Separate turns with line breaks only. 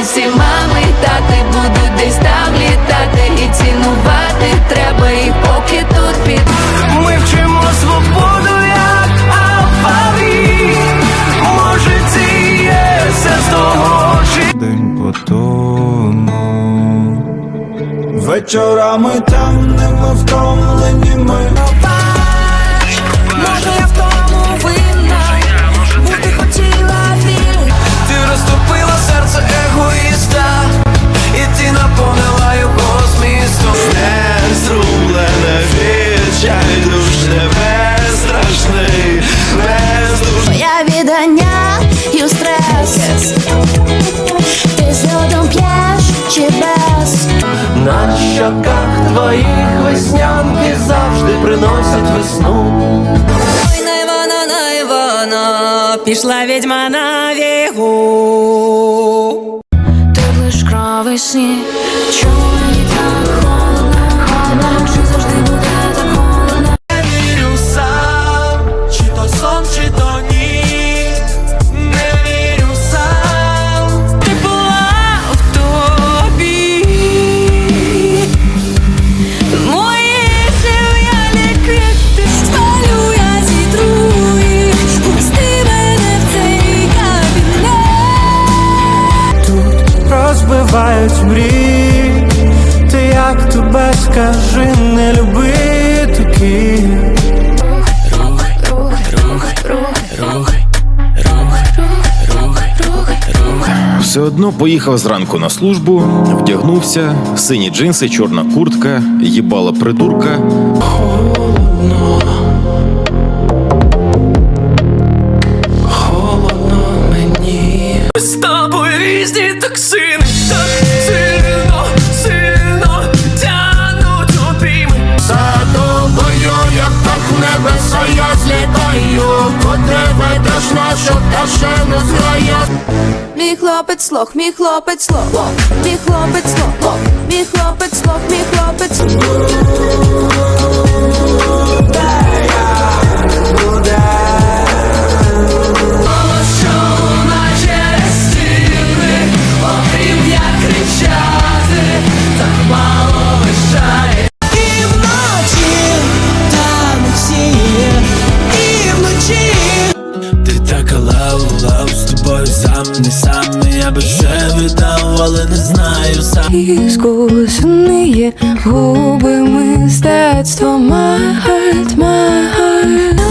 усі мами, тати будуть десь там літати і цінувати треба їх, поки тут під.
Ми вчимо свободу, як алфавіт Може, це і є все з того, чи
День по тому Вечорами темними втомлені ми
твоїх веснянки завжди приносять весну.
Ой, на Івана, на Івана, пішла відьма на вігу.
Ти лиш кровий сніг Чому
мрії Ти як тебе скажи, не любити Київ
Все одно поїхав зранку на службу, вдягнувся, сині джинси, чорна куртка, їбала придурка.
З тобою різні токсини, так сильно, сильно тянуть обійми.
За тобою, як так в небеса, я злітаю. Куди ведеш нашу пташину зграю
Мій хлопець лох, мій хлопець лох. Мій хлопець лох, мій хлопець лох, мій хлопець
Що
лав з тобою сам, не сам Я би ще віддав, але не знаю сам.
Іскусні губи мистецтво My heart, my heart